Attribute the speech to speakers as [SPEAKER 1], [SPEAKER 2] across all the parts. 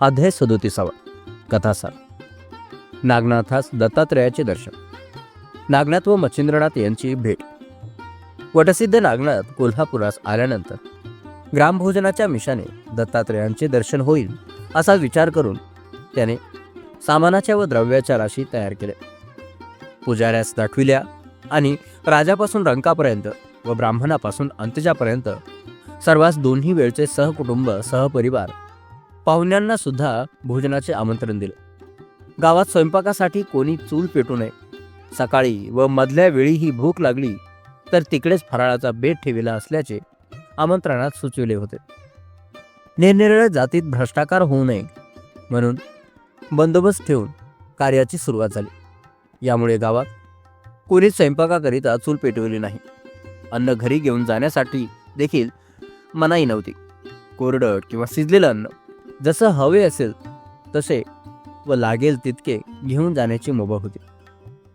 [SPEAKER 1] अध्याय सदोतीसावा. कथासार. नागनाथास दत्तात्रयाचे दर्शन. नागनाथ व मच्छिंद्रनाथ यांची भेट. वटसिद्ध नागनाथ कोल्हापुरास आल्यानंतर ग्रामभोजनाच्या मिशाने दत्तात्रयांचे दर्शन होईल असा विचार करून त्याने सामानाच्या व द्रव्याच्या राशी तयार केल्या. पुजाऱ्यास दाखविल्या आणि राजापासून रंकापर्यंत व ब्राह्मणापासून अंत्यजापर्यंत सर्वांस दोन्ही वेळचे सहकुटुंब सहपरिवार पाहुण्यांना सुद्धा भोजनाचे आमंत्रण दिलं. गावात स्वयंपाकासाठी कोणी चूल पेटू नये. सकाळी व मधल्या वेळी ही भूक लागली तर तिकडेच फराळाचा बेट ठेविला असल्याचे आमंत्रणात सुचविले होते. निरनिराळ्या जातीत भ्रष्टाचार होऊ नये म्हणून बंदोबस्त ठेवून कार्याची सुरुवात झाली. यामुळे गावात कोणी स्वयंपाकाकरिता चूल पेटवली नाही. अन्न घरी घेऊन जाण्यासाठी देखील मनाई नव्हती. कोरडं किंवा शिजलेलं अन्न जसं हवे असेल तसे व लागेल तितके घेऊन जाण्याची मुभा होती.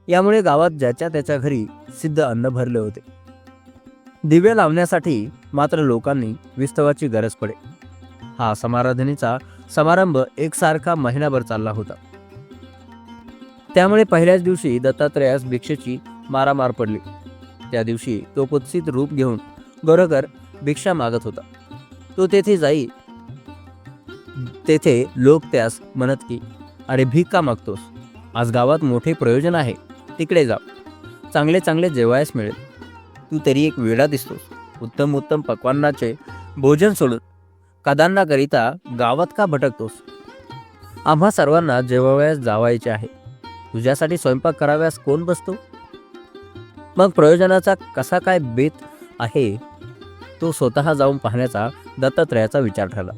[SPEAKER 1] यामुळे गावात ज्याच्या त्याच्या घरी सिद्ध अन्न भरले होते. दिवे लावण्यासाठी मात्र लोकांनी विस्तवाची गरज पडे. हा समाराधनेचा समारंभ एकसारखा महिनाभर चालला होता. त्यामुळे पहिल्याच दिवशी दत्तात्रयास भिक्षेची मारामार पडली. त्या दिवशी तो कुत्सित रूप घेऊन गरोगर भिक्षा मागत होता. तो तेथे जाई तेथे लोक त्यास म्हणत की अरे भीक का मागतोस. आज गावात मोठे प्रयोजन आहे. तिकडे जा. चांगले चांगले जेवायस मिळेल. तू तरी एक वेळा दिसतोस. उत्तम उत्तम पक्वांनाचे भोजन सोडून. कदांनाकरिता गावात का भटकतोस? आम्हा सर्वांना जेवावयास जावायचे आहे. तुझ्यासाठी स्वयंपाक कराव्यास कोण बसतो? मग प्रयोजनाचा कसा काय बेत आहे तो स्वतः जाऊन पाहण्याचा दत्तात्रयाचा विचार ठरला.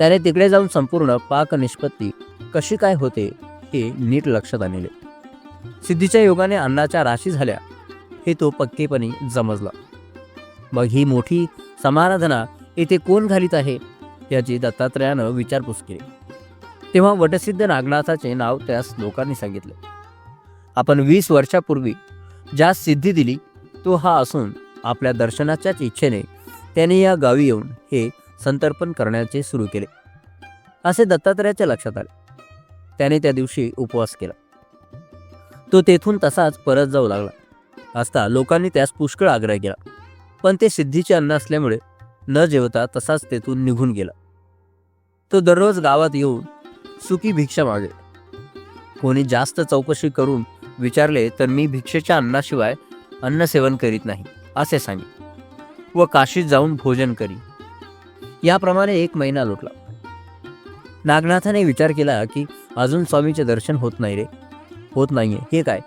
[SPEAKER 1] त्याने तिकडे जाऊन संपूर्ण पाक निष्पत्ती कशी काय होते हे नीट लक्षात आणले. सिद्धीच्या योगाने अन्नाच्या राशी झाल्या हे तो पक्केपणी समजला. मग ही मोठी समाराधना येथे कोण घालीत आहे याची दत्तात्रयानं विचारपूस केली. तेव्हा वटसिद्ध नागनाथाचे नाव त्यास लोकांनी सांगितले. आपण वीस वर्षापूर्वी ज्या सिद्धी दिली तो हा असून आपल्या दर्शनाच्याच इच्छेने त्याने या गावी येऊन हे संतर्पण करण्याचे सुरू केले. असे दत्तात्रयाच्या लक्षात आले. त्याने त्या दिवशी उपवास केला. तो तेथून तसाच परत जाऊ लागला. असता लोकांनी त्यास पुष्कळ आग्रह केला. पण ते सिद्धीचे अन्न असल्यामुळे न जेवता तसाच तेथून निघून गेला. तो दररोज गावात येऊन सुखी भिक्षा मागे. कोणी जास्त चौकशी करून विचारले तर मी भिक्षेच्या अन्नाशिवाय अन्न सेवन करीत नाही असे सांगे. व काशीत जाऊन भोजन करी याप्रमाणे एक महिना लोटला. नागनाथाने विचार केला की अजून स्वामीचे दर्शन होत नाही रे. होत नाहीये. हे काय?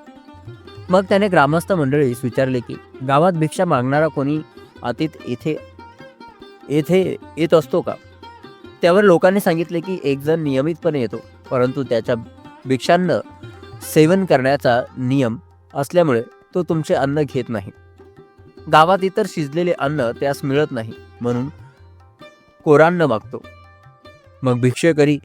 [SPEAKER 1] मग त्याने ग्रामस्थ मंडळीस विचारले की गावात भिक्षा मागणारा कोणी अतीत येथे येथे येत असतो का? त्यावर लोकांनी सांगितले की एक जण नियमितपणे येतो परंतु त्याच्या भिक्षांना सेवन करण्याचा नियम असल्यामुळे तो तुमचे अन्न घेत नाही. गावात इतर शिजलेले अन्न त्यास मिळत नाही म्हणून कोरान्न मागतो मग भिक्षेकरी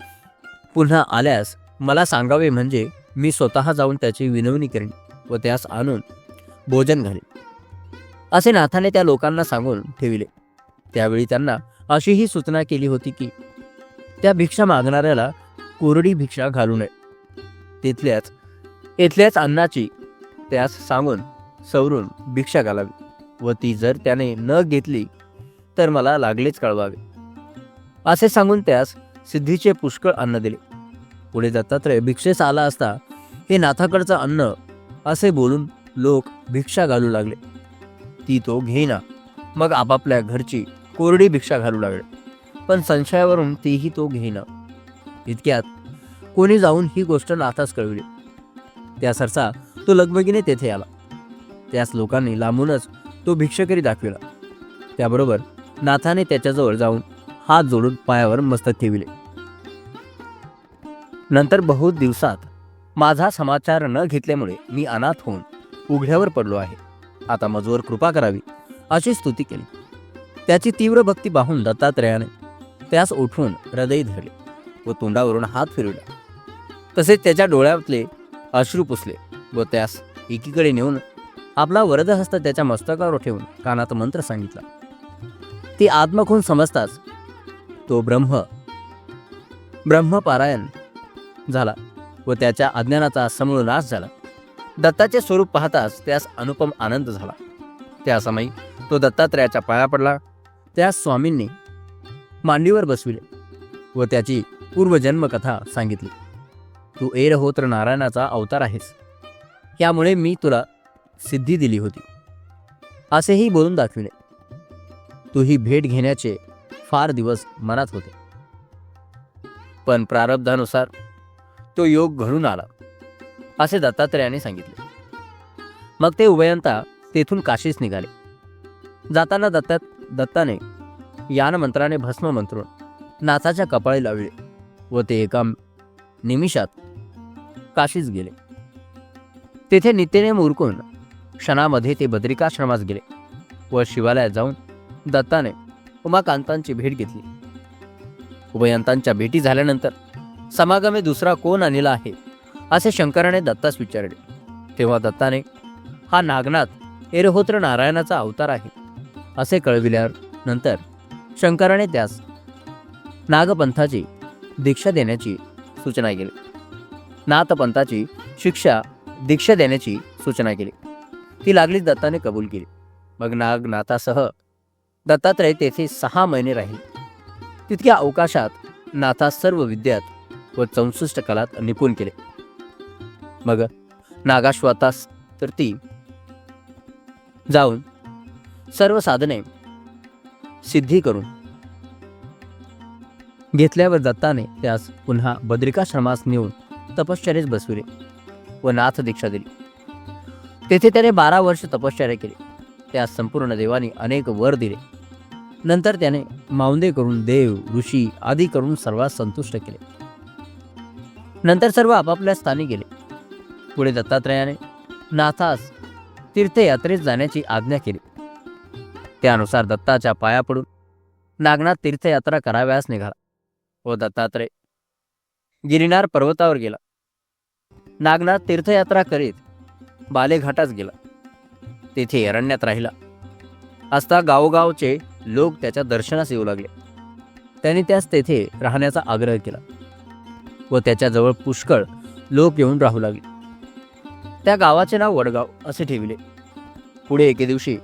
[SPEAKER 1] पुन्हा आल्यास मला सांगावे म्हणजे मी स्वतः जाऊन त्याची विनवणी करेन व त्यास आणून भोजन घालेन. असे नाथाने त्या लोकांना सांगून ठेविले. त्यावेळी त्यांना अशीही सूचना केली होती की त्या भिक्षा मागणाऱ्याला कोरडी भिक्षा घालू नये. तिथल्याच इथल्याच अन्नाची त्यास सांगून सवरून भिक्षा घालावी व ती जर त्याने न घेतली तर मला लागलेच कळवावे. असे सांगून त्यास सिद्धीचे पुष्कळ अन्न दिले. पुढे दत्तात्रय भिक्षेस आला असता हे नाथाकडचं अन्न असे बोलून लोक भिक्षा घालू लागले. ती तो घेईना. मग आपापल्या घरची कोरडी भिक्षा घालू लागले. पण संशयावरून तीही तो घेईना. इतक्यात कोणी जाऊन ही गोष्ट नाथास कळविली. त्या सरसा तो लगबगीने तेथे आला. त्याच लोकांनी लांबूनच तो भिक्षकरी दाखविला. त्याबरोबर नाथाने त्याच्याजवळ जाऊन हात जोडून पायावर मस्तक ठेविले. नंतर बहुत दिवसात माझा समाचार न घेतल्यामुळे मी अनाथ होऊन उघड्यावर पडलो आहे. आता मजवर कृपा करावी अशी स्तुती केली. त्याची तीव्र भक्ती पाहून दत्तात्रयाने त्यास उठून हृदय धरले व तोंडावरून हात फिरवला. तसेच त्याच्या डोळ्यातले अश्रू पुसले व त्यास एकीकडे नेऊन आपला वरदहस्त त्याच्या मस्तकावर ठेवून कानात मंत्र सांगितला. ती आत्मखून समजताच तो ब्रह्म. ब्रह्मपारायण झाला व त्याच्या अज्ञानाचा समूळ नाश झाला. दत्ताचे स्वरूप पाहताच त्यास अनुपम आनंद झाला. त्या समयी तो दत्तात्रयाच्या पाया पडला. त्या स्वामींनी मांडीवर बसविले व त्याची पूर्वजन्मकथा सांगितली. तू एरहोत्र नारायणाचा अवतार आहेस. यामुळे मी तुला सिद्धी दिली होती. असेही बोलून दाखविले. तू ही भेट घेण्याचे फार दिवस मनात होते. पण प्रारब्धानुसार तो योग घडून आला असे दत्तात्रयाने सांगितले. मग ते उभयंता तेथून काशीस निघाले. जाताना दत्तात दत्ताने यानमंत्राने भस्म मंत्रून नाथाच्या कपाळी लावले व ते एका निमिषात काशीस गेले. तेथे नित्यने मुरकून क्षणामध्ये ते बद्रिकाश्रमास गेले व शिवालयात जाऊन दत्ताने उमाकांतांची भेट घेतली. उभयंतांच्या भेटी झाल्यानंतर समागमे दुसरा कोण आणला आहे असे शंकराने दत्तास विचारले. तेव्हा दत्ताने हा नागनाथ एरहोत्र नारायणाचा अवतार आहे असे कळविल्यानंतर शंकराने त्यास नागपंथाची दीक्षा देण्याची सूचना केली. नाथपंथाची शिक्षा दीक्षा देण्याची सूचना केली. ती लागलीच दत्ताने कबूल केली. मग नागनाथासह दत्तात्रय तेथे सहा महिने राहिले. तितक्या अवकाशात नाथास सर्व विद्यात व चौसष्ट कलात निपुण केले. मग नागाश्वातास तर ती जाऊन सर्व साधने सिद्धी करून घेतल्यावर दत्ताने त्यास पुन्हा बद्रिकाश्रमास नेऊन तपश्चर्यास बसविले व नाथ दीक्षा दिली. तेथे त्याने बारा वर्ष तपश्चर्या केली. त्यास संपूर्ण देवानी अनेक वर दिले. नंतर त्याने मावंदे करून देव ऋषी आदी करून सर्वात संतुष्ट केले. नंतर सर्व आपापल्या स्थानी गेले. पुढे दत्तात्रयाने नाथास तीर्थयात्रेत जाण्याची आज्ञा केली. त्यानुसार दत्ताच्या पाया पडून नागनाथ तीर्थयात्रा कराव्यास निघाला. व दत्तात्रय गिरिनार पर्वतावर गेला. नागनाथ तीर्थयात्रा करीत बालेघाटास गेला. तेथे अरण्यात राहिला. असता गावोगावचे लोक त्याच्या दर्शनास येऊ लागले. त्यांनी त्यास तेथे राहण्याचा आग्रह केला व त्याच्याजवळ पुष्कळ लोक येऊन राहू लागले. त्या गावाचे नाव वडगाव असे ठेवले. पुढे एके दिवशी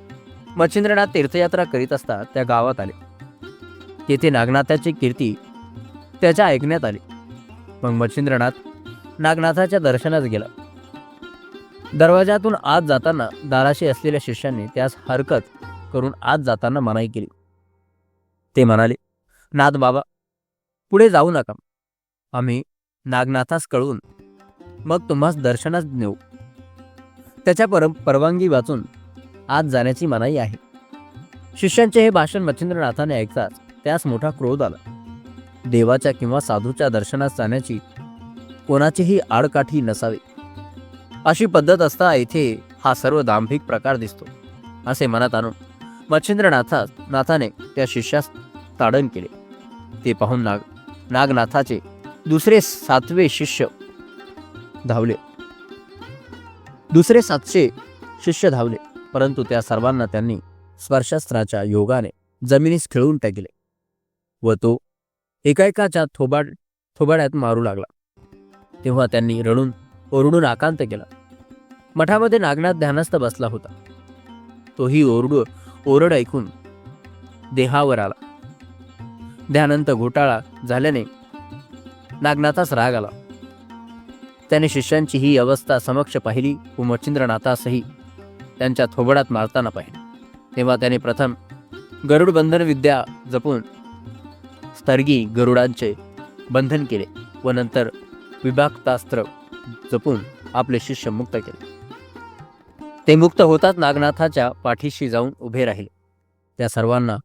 [SPEAKER 1] मच्छिंद्रनाथ तीर्थयात्रा करीत असता त्या गावात आले. तेथे नागनाथाची कीर्ती त्याच्या ऐकण्यात आली. मग मच्छिंद्रनाथ नागनाथाच्या दर्शनास गेला. दरवाजातून आत जाताना दाराशी असलेल्या शिष्यांनी त्यास हरकत करून आत जाताना मनाई केली. ते म्हणाले नाथ बाबा पुढे जाऊ नका. आम्ही नागनाथास कळवून मग तुम्हास दर्शनास नेऊ. त्याच्या पर परवानगी वाचून आत जाण्याची मनाई आहे. शिष्यांचे हे भाषण मच्छिंद्रनाथाने ऐकताच त्यास मोठा क्रोध आला. देवाच्या किंवा साधूच्या दर्शनास जाण्याची कोणाचीही आडकाठी नसावी. अशी पद्धत असता येथे हा सर्व दांभिक प्रकार दिसतो असे मनात आणून मच्छिंद्रनाथा नाथाने त्या शिष्यास ताडण केले. ते पाहून नाग नागनाथाचे दुसरे सातवे शिष्य धावले. दुसरे सातशे शिष्य धावले परंतु त्या सर्वांना त्यांनी स्पर्शास्त्राच्या योगाने जमिनीस खिळून टाकले व तो एकाएकाच्या थोबाड थोबाड्यात मारू लागला. तेव्हा त्यांनी रडून ओरडून आकांत केला. मठामध्ये नागनाथ ध्यानस्थ बसला होता. तोही ओरडू ओरड ऐकून देहावर आला. ध्यानंत घोटाळा झाल्याने नागनाथास राग आला. त्याने शिष्यांची ही अवस्था समक्ष पाहिली व मच्छिंद्रनाथासही त्यांच्या थोबडात मारताना पाहिले. तेव्हा त्याने प्रथम गरुड बंधन विद्या जपून स्तर्गी गरुडांचे बंधन केले व नंतर विभाक्तास्त्र जपून आपले शिष्य मुक्त केले. ते मुक्त होताच नागनाथाच्या पाठीशी जाऊन उभे राहिले. त्या सर्वांना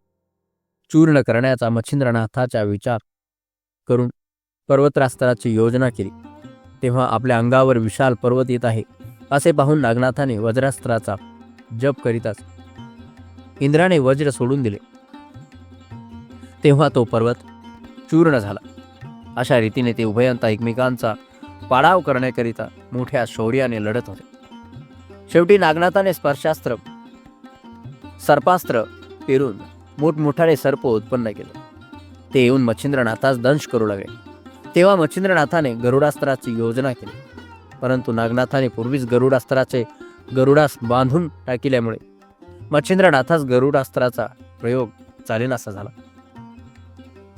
[SPEAKER 1] चूर्ण करण्याचा मच्छिंद्रनाथाचा विचार करून पर्वत्रास्त्राची योजना केली. तेव्हा आपल्या अंगावर विशाल पर्वत येत आहे असे पाहून नागनाथाने वज्रास्त्राचा जप करीताच इंद्राने वज्र सोडून दिले. तेव्हा तो पर्वत चूर्ण झाला. अशा रीतीने ते उभयंता एकमेकांचा पाडाव करण्याकरिता मोठ्या शौर्याने लढत होते. शेवटी नागनाथाने स्पर्शास्त्र सर्पास्त्र पेरून मोठमोठाने सर्प उत्पन्न केले. ते येऊन मच्छिंद्रनाथास दंश करू लागले. तेव्हा मच्छिंद्रनाथाने गरुडास्त्राची योजना केली. परंतु नागनाथाने पूर्वीच गरुडास्त्राचे गरुडास बांधून टाकिल्यामुळे मच्छिंद्रनाथास गरुडास्त्राचा प्रयोग चालेनासा झाला.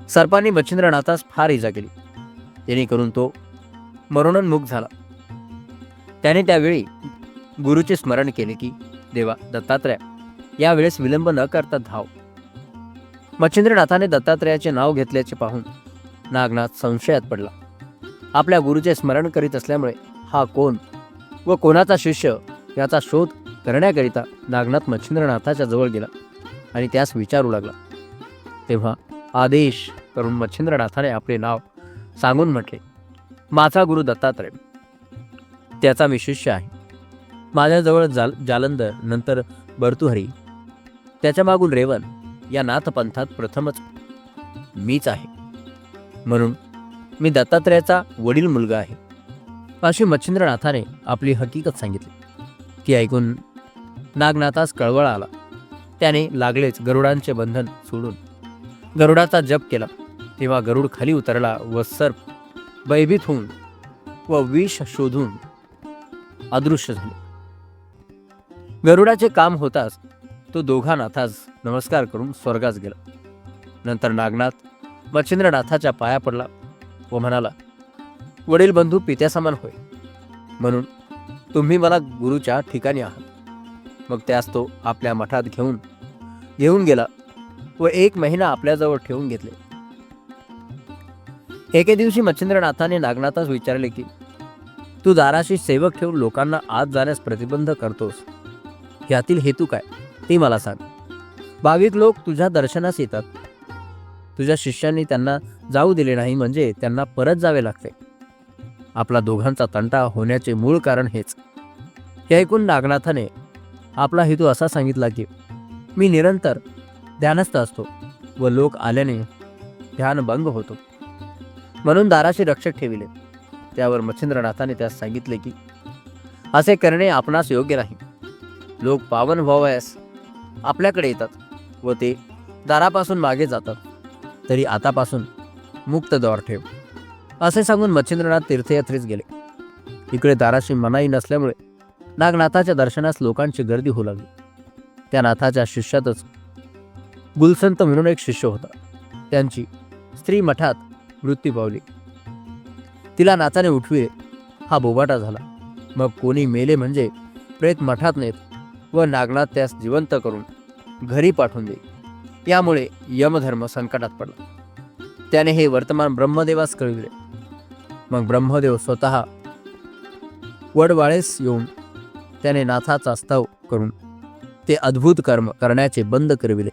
[SPEAKER 1] सर्पांनी मच्छिंद्रनाथास फार इजा केली. जेणेकरून तो मरणोन्मुख झाला. त्याने त्यावेळी गुरुचे स्मरण केले की देवा दत्तात्रय यावेळेस विलंब न करता धाव. मच्छिंद्रनाथाने दत्तात्रयाचे नाव घेतल्याचे पाहून नागनाथ संशयात पडला. आपल्या गुरुचे स्मरण करीत असल्यामुळे हा कोण व कोणाचा शिष्य याचा शोध करण्याकरिता नागनाथ मच्छिंद्रनाथाच्या जवळ गेला आणि त्यास विचारू लागला. तेव्हा आदेश करून मच्छिंद्रनाथाने आपले नाव सांगून म्हटले माझा गुरु दत्तात्रय त्याचा मी शिष्य आहे. माझ्याजवळ जाल जालंधर नंतर बर्तुहरी. त्याच्या मागून रेवन या नाथपंथात प्रथमच मीच आहे. म्हणून मी दत्तात्रयाचा वडील मुलगा आहे. अशी मच्छिंद्रनाथाने आपली हकीकत सांगितली. ती ऐकून नागनाथास कळवळ आला. त्याने लागलेच गरुडांचे बंधन सोडून. गरुडाचा जप केला. तेव्हा गरुड खाली उतरला व सर्प भयभीत होऊन व विष शोधून अदृश्य झाले. गरुडाचे काम होताच तो दोघा नाथास नमस्कार करून स्वर्गास गेला. नंतर नागनाथ मच्छिंद्रनाथाच्या पाया पडला व म्हणाला वडील बंधू पित्यासमान होय. म्हणून तुम्ही मला गुरुच्या ठिकाणी आहात. मग त्यास तो आपल्या मठात घेऊन घेऊन गेला व एक महिना आपल्याजवळ ठेवून घेतले. एके दिवशी मच्छिंद्रनाथाने नागनाथास विचारले की तू दाराशी सेवक ठेवून लोकांना आत जाण्यास प्रतिबंध करतोस? यातील हेतू काय? ते मला सांग. भाविक लोक तुझ्या दर्शनास येतात. तुझ्या शिष्यांनी त्यांना जाऊ दिले नाही म्हणजे त्यांना परत जावे लागते. आपला दोघांचा तंटा होण्याचे मूळ कारण हेच. हे ऐकून नागनाथाने आपला हेतू असा सांगितला की मी निरंतर ध्यानस्थ असतो व लोक आल्याने ध्यान भंग होतो. म्हणून दाराशी रक्षक ठेविले. त्यावर मच्छिंद्रनाथाने त्यास सांगितले की असे करणे आपणास योग्य नाही. लोक पावन व्हावयास आपल्याकडे येतात व ते दारापासून मागे जातात. तरी आतापासून मुक्त द्वार ठेव. असे सांगून मच्छिंद्रनाथ तीर्थयात्रेस गेले. इकडे दाराशी मनाई नसल्यामुळे नागनाथाच्या दर्शनास लोकांची गर्दी होऊ लागली. त्या नाथाच्या शिष्यातच गुलसंत म्हणून एक शिष्य होता. त्यांची स्त्री मठात मृत्यू पावली. तिला नाथाने उठविले. हा बोबाटा झाला. मग कोणी मेले म्हणजे प्रेत मठात नेत व नागनाथ त्यास जिवंत करून घरी पाठवून दे. यामुळे यमधर्म संकटात पडला. त्याने हे वर्तमान ब्रह्मदेवास कळविले. मग ब्रह्मदेव स्वतः वडवाळेस येऊन त्याने नाथाचा स्तव करून ते अद्भुत कर्म करण्याचे बंद करविले.